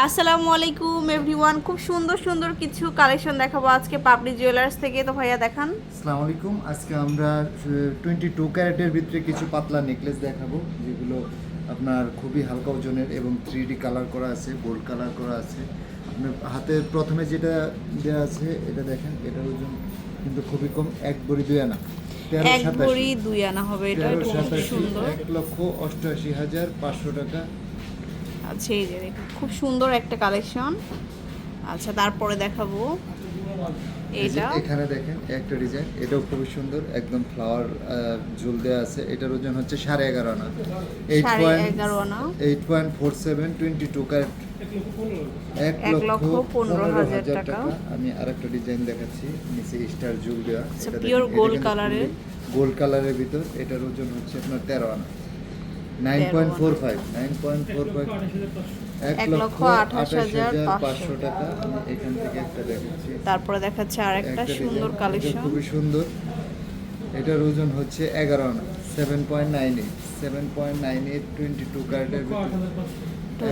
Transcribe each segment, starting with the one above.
আসসালামু আলাইকুম এভরিওয়ান খুব সুন্দর সুন্দর কিছু কালেকশন দেখাবো আজকে পাপড়ি জুয়েলার্স থেকে। তো ভাইয়া দেখান। আসসালামু আলাইকুম। আজকে আমরা টোয়েন্টি টু ক্যারেটের ভিতরে কিছু পাতলা নেকলেস দেখাবো যেগুলো আপনার খুবই হালকা ওজনের এবং থ্রি ডি কালার করা আছে গোল্ড কালার করা আছে। আপনার হাতে প্রথমে যেটা দেওয়া আছে এটা দেখেন এটার ওজন কিন্তু খুবই কম এক বড়ি দুই আনা। এক ভরি দুই আনা হবে এটা খুব সুন্দর। এক লক্ষ অষ্টআশি হাজার পাঁচশো টাকা আচ্ছা এই যে দেখুন, খুব সুন্দর একটা কালেকশন আচ্ছা তারপরে দেখাবো। এটা? এখানে দেখেন একটা ডিজাইন এটাও খুবই সুন্দর একদম ফ্লাওয়ার ঝুল দেওয়া আছে। এটার ওজন হচ্ছে সাড়ে এগারো আনা। এইট পয়েন্ট আনা। Eight point four seven twenty two carat এক লক্ষ পনেরো হাজার টাকা। আমি আরেকটা ডিজাইন দেখাচ্ছি নিচে স্টার জুল দেওয়া pure gold colour-এর। গোল্ড কালারের ভিতর। এটার ওজন হচ্ছে আপনার তেরো আনা। তারপরে দেখাচ্ছে আর একটা সুন্দর কালেকশন খুবই সুন্দর। এটার ওজন হচ্ছে এগারো আনা seven point nine eight seven point nine eight twenty two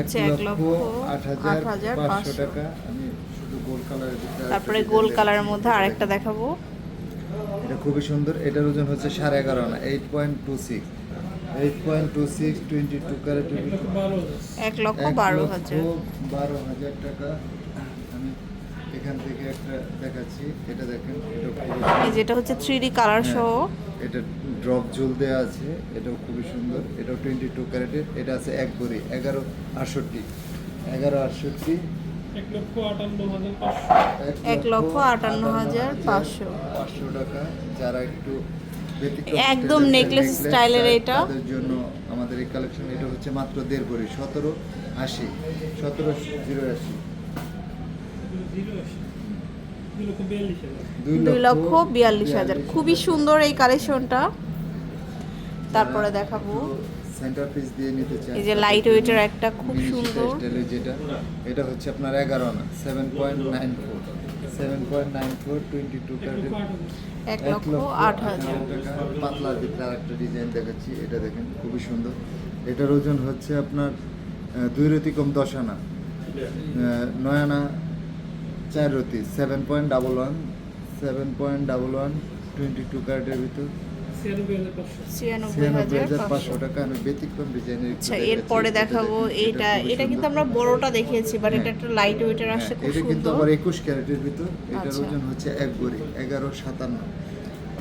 এক লক্ষ লক্ষ আট হাজার হাজার পাঁচশো টাকা। আমি শুধু গোল্ড কালারের তারপরে গোল কালারের মধ্যে আরেকটা দেখাবো। এটা খুবই সুন্দর। এটার ওজন হচ্ছে সাড়ে এগারো আনা এইট পয়েন্ট টু সিক্স এক লক্ষ বারো হাজার। বারো হাজার টাকা আমি এখান থেকে একটা দেখাচ্ছি। এটা দেখেন এটা যেটা হচ্ছে থ্রি ডি কালার সহ। এটা ড্রপ জুল দেওয়া আছে এটাও খুবই সুন্দর। এটাও টোয়েন্টি টু ক্যারেটের এটা আছে এক ভরি এগারো আটষট্টি। এগারো আটষট্টি। এক লক্ষ আটান্ন হাজার পাঁচশো। পাঁচশো টাকা। যারা একটু ব্যতিক্রম নেকলেস স্টাইলের এটা। তাদের জন্য আমাদের এই কালেকশন এটা হচ্ছে মাত্র দেড় ভরি সতেরো আশি সতেরো জিরো আশি। দুই লক্ষ বিয়াল্লিশ হাজার। খুবই সুন্দর এই কালেকশনটা তারপরে দেখাবো। সেন্টার পিস দিয়ে নিতে চান এই যে লাইট ওয়েটের একটা খুব সুন্দর। যেটা এটা হচ্ছে আপনার এগারো আনা seven point nine four seven point nine four twenty two হাজার। এক লক্ষ আট হাজার। টাকা পাতলার ভিতরে আরেকটা ডিজাইন দেখাচ্ছি এটা দেখেন খুবই সুন্দর। এটার ওজন হচ্ছে আপনার দুই রতি কম দশ আনা। নয় আনা চার রতি seven point double one seven point double one twenty two কার্ডের ভিতর। আচ্ছা এরপরে দেখাবো এটা এটা কিন্তু আমরা বড়টা দেখিয়েছি বাট এটা একটা লাইট ওয়েটের আসছে খুব হ্যাঁ, এটা কিন্তু আবার ক্যারেটের ভিতর। এটার আচ্ছা। ওজন হচ্ছে এক ভরি এগারো সাতান্ন।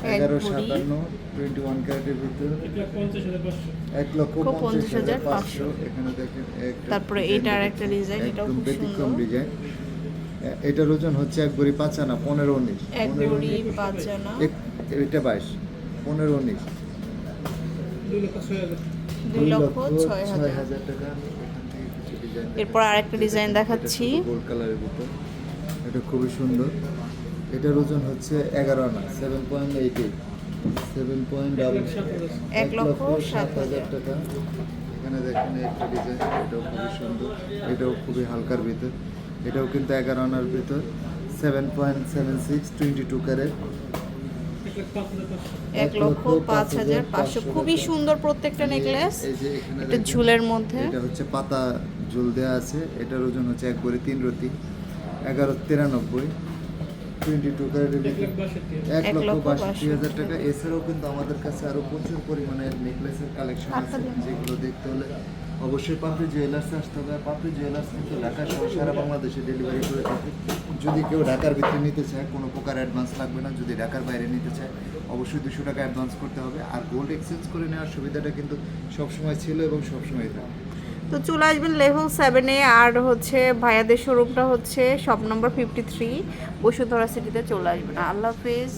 এগারো সাতান্ন টোয়েন্টি ওয়ান ক্যারেটের ভিতর। এক লক্ষ পঞ্চাশ হাজার পাঁচশো। এখানে দেখেন তারপরে design এটার দেখাচ্ছি। একটা design, এটাও খুব ব্যতিক্রম ডিজাইন। এটার ওজন হচ্ছে এক ভরি পাঁচ আনা পনেরো উনিশ। এক পনেরো উনিশ, পাঁচ আনা। এক- এটা বাইশ। পনেরো উনিশ। দুই লক্ষ ছয় হাজার। টাকা। এরপর আরেকটা ডিজাইন দেখাচ্ছি। গোল্ড কালারের ভিতর এটা খুবই সুন্দর। এটার ওজন হচ্ছে এগারো আনা seven point eight eight seven point double সাত এক লক্ষ সাত হাজার। টাকা। এখানে দেখেন একটা ডিজাইন এটাও খুবই সুন্দর। এটাও খুবই হালকার ভিতর। এটাও কিন্তু এগারো আনার ভিতর। Seven point seven six twenty two carat এক লক্ষ পাঁচ হাজার পাঁচশো। খুবই সুন্দর প্রত্যেকটা নেকলেস। একটা ঝুলের মধ্যে। এটা হচ্ছে পাতা ঝুল দেওয়া আছে। এটার ওজন হচ্ছে এক ভরি তিন রতি এগারো তিরানব্বই টোয়েন্টি টু এক লক্ষ বাষট্টি হাজার। টাকা। এছাড়াও কিন্তু আমাদের কাছে আরও প্রচুর পরিমাণে নেকলেসের কালেকশন আছে। যেগুলো দেখতে হলে অবশ্যই পাপড়ি জুয়েলার্সে আসতে হবে। পাপড়ি জুয়েলার্স কিন্তু ঢাকা সহ সারা বাংলাদেশে ডেলিভারি করে থাকে। যদি কেউ ঢাকার ভিতরে নিতে চায়, কোনো প্রকার অ্যাডভান্স লাগবে না। যদি ঢাকার বাইরে নিতে চায়, অবশ্যই দুশো টাকা অ্যাডভান্স করতে হবে। আর গোল্ড এক্সচেঞ্জ করে নেওয়ার সুবিধাটা কিন্তু সবসময় ছিল এবং সবসময় থাকে তো চলে আসবেন লেভেল সেভেনে আর হচ্ছে ভাইয়াদের শোরুমটা হচ্ছে shop number fifty three Bashundhara সিটিতে চলে আসবেন। আল্লাহ হাফিজ।